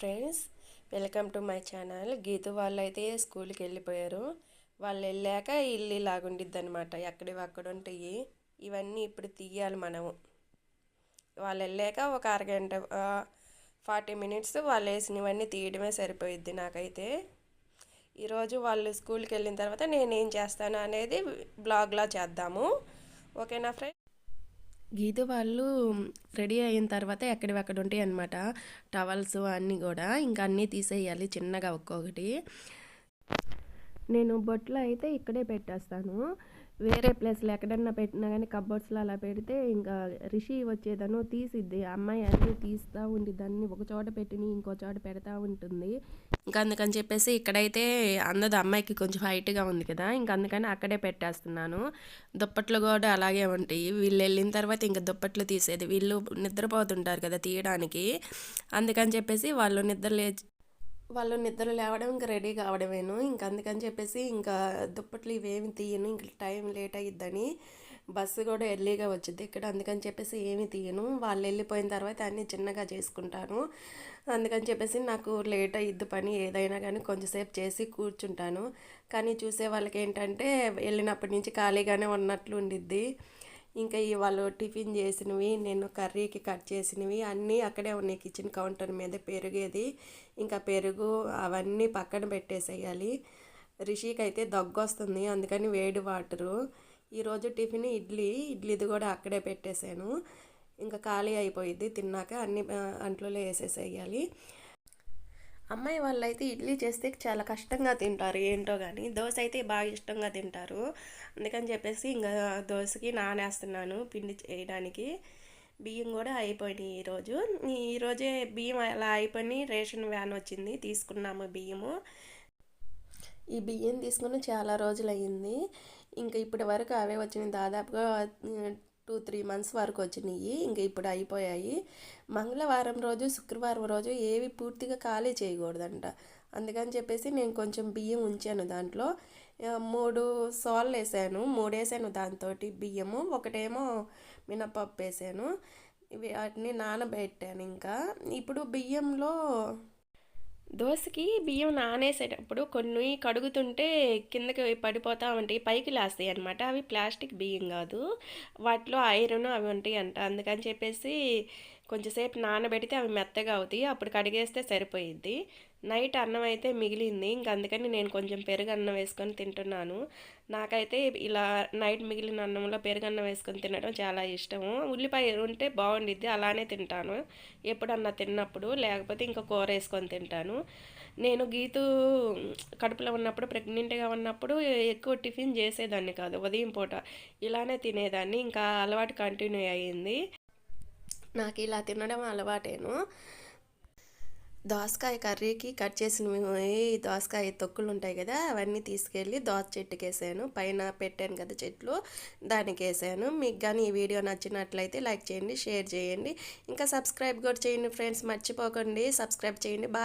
Friends welcome to my channel. Geethu వాళ్ళు అయితే స్కూల్కి వెళ్ళిపోయారు. వాళ్ళు వెళ్ళాక ఇల్లు ఇలాగుండిద్ది అనమాట ఎక్కడివి అక్కడ ఉంటాయి. ఇవన్నీ ఇప్పుడు తీయాలి మనము. వాళ్ళు వెళ్ళాక ఒక అరగంట ఫార్టీ మినిట్స్ వాళ్ళు వేసినవన్నీ తీయడమే సరిపోయిద్ది నాకైతే. ఈరోజు వాళ్ళు స్కూల్కి వెళ్ళిన తర్వాత నేనేం చేస్తాను అనేది బ్లాగ్లా చేద్దాము. ఓకేనా ఫ్రెండ్ గీత వాళ్ళు రెడీ అయిన తర్వాత ఎక్కడివక్కడ ఉంటాయి అనమాట టవల్స్ అన్నీ కూడా ఇంకా అన్నీ తీసేయాలి చిన్నగా ఒక్కొక్కటి. నేను బొట్లు అయితే ఇక్కడే పెట్టేస్తాను. వేరే ప్లేస్లో ఎక్కడన్నా పెట్టినా కానీ కబోర్డ్స్లో అలా పెడితే ఇంకా రిషి వచ్చేదను తీసిద్ది. అమ్మాయి అన్నీ తీస్తూ ఉండి దాన్ని ఒక చోట పెట్టిని ఇంకో చోట పెడతా ఉంటుంది. ఇంకా అందుకని చెప్పేసి ఇక్కడైతే అందదు. అమ్మాయికి కొంచెం హైట్గా ఉంది కదా. ఇంకా అందుకని అక్కడే పెట్టేస్తున్నాను. దుప్పట్లు కూడా అలాగే ఉంటాయి. వీళ్ళు వెళ్ళిన తర్వాత ఇంకా దుప్పట్లు తీసేది. వీళ్ళు నిద్రపోతుంటారు కదా తీయడానికి. అందుకని చెప్పేసి వాళ్ళు నిద్ర లేచి వాళ్ళు నిద్ర లేవడం ఇంకా రెడీ కావడమేను. ఇంకా అందుకని చెప్పేసి ఇంకా దుప్పట్లు ఇవేమి తీయను. ఇంక టైం లేట్ అయ్యిద్దని బస్సు కూడా ఎర్లీగా వచ్చింది ఇక్కడ. అందుకని చెప్పేసి ఏమి తీయను. వాళ్ళు వెళ్ళిపోయిన తర్వాత అన్నీ చిన్నగా చేసుకుంటాను. అందుకని చెప్పేసి నాకు లేట్ అయ్యిద్ది పని ఏదైనా కానీ కొంచెంసేపు చేసి కూర్చుంటాను. కానీ చూసే వాళ్ళకి ఏంటంటే వెళ్ళినప్పటి నుంచి ఖాళీగానే ఉన్నట్లు ఉండిద్ది ఇంకా ఇవాళ వాళ్ళు టిఫిన్ చేసినవి నేను కర్రీకి కట్ చేసినవి అన్నీ అక్కడే ఉన్నాయి కిచెన్ కౌంటర్ మీద పెరిగేది. ఇంకా పెరుగు అవన్నీ పక్కన పెట్టేసేయాలి. రిషికి అయితే దగ్గు వస్తుంది అందుకని వేడి వాటరు. ఈరోజు టిఫిన్ ఇడ్లీ ఇడ్లీది కూడా అక్కడే పెట్టేశాను. ఇంకా ఖాళీ అయిపోయింది తిన్నాక అన్ని అంట్లో వేసేసేయాలి. అమ్మాయి వాళ్ళు అయితే ఇడ్లీ చేస్తే చాలా కష్టంగా తింటారు ఏంటో కానీ దోశ అయితే బాగా ఇష్టంగా తింటారు. అందుకని చెప్పేసి ఇంకా దోశకి నానేస్తున్నాను పిండి చేయడానికి. బియ్యం కూడా అయిపోయినాయి ఈరోజు ఈరోజే బియ్యం అలా అయిపోయి రేషన్ వ్యాన్ వచ్చింది తీసుకున్నాము బియ్యము. ఈ బియ్యం తీసుకుని చాలా రోజులు అయ్యింది ఇంకా ఇప్పటి వరకు అవే వచ్చినాయి. దాదాపుగా టూ త్రీ మంత్స్ వరకు వచ్చినాయి ఇంకా ఇప్పుడు అయిపోయాయి. మంగళవారం రోజు శుక్రవారం రోజు ఏవి పూర్తిగా ఖాళీ చేయకూడదంట. అందుకని చెప్పేసి నేను కొంచెం బియ్యం ఉంచాను దాంట్లో. మూడు సాల్ వేసాను మూడు వేసాను దాంతో బియ్యము ఒకటేమో మినపప్పు వేసాను. వాటిని నానబెట్టాను ఇంకా. ఇప్పుడు బియ్యంలో దోశకి బియ్యం నానేసేటప్పుడు కొన్ని కడుగుతుంటే కిందకి పడిపోతూ ఉంటాయి పైకి లేస్తాయి అనమాట అవి ప్లాస్టిక్ బియ్యం కాదు. వాటిలో ఐరన్ అవి ఉంటాయి అంట అందుకని చెప్పేసి కొంచెంసేపు నానబెడితే అవి మెత్తగా అవుతాయి. అప్పుడు కడిగేస్తే సరిపోయిద్ది. నైట్ అన్నం అయితే మిగిలింది. ఇంక అందుకని నేను కొంచెం పెరుగు అన్నం వేసుకొని తింటున్నాను. నాకైతే ఇలా నైట్ మిగిలిన అన్నంలో పెరుగు అన్నం వేసుకొని తినడం చాలా ఇష్టము. ఉల్లిపాయ ఉంటే బాగుండిద్ది. అలానే తింటాను. ఎప్పుడన్నా తిన్నప్పుడు. లేకపోతే ఇంకా కూర వేసుకొని తింటాను. నేను గీతు కడుపులో ఉన్నప్పుడు ప్రెగ్నెంట్గా ఉన్నప్పుడు ఎక్కువ టిఫిన్ చేసేదాన్ని కాదు. ఉదయం పూట ఇలానే తినేదాన్ని. ఇంకా అలవాటు కంటిన్యూ అయ్యింది. నాకు ఇలా తినడం అలవాటేను. దోసకాయ కర్రీకి కట్ చేసినవి దోసకాయ తొక్కులు ఉంటాయి కదా అవన్నీ తీసుకెళ్ళి దోస చెట్టుకి వేసాను పైన పెట్టాను కదా చెట్లు దానికి వేసాను మీకు కానీ ఈ వీడియో నచ్చినట్లయితే లైక్ చేయండి షేర్ చేయండి. ఇంకా సబ్స్క్రైబ్ కూడా చేయండి ఫ్రెండ్స్ మర్చిపోకండి. సబ్స్క్రైబ్ చేయండి. బాయ్.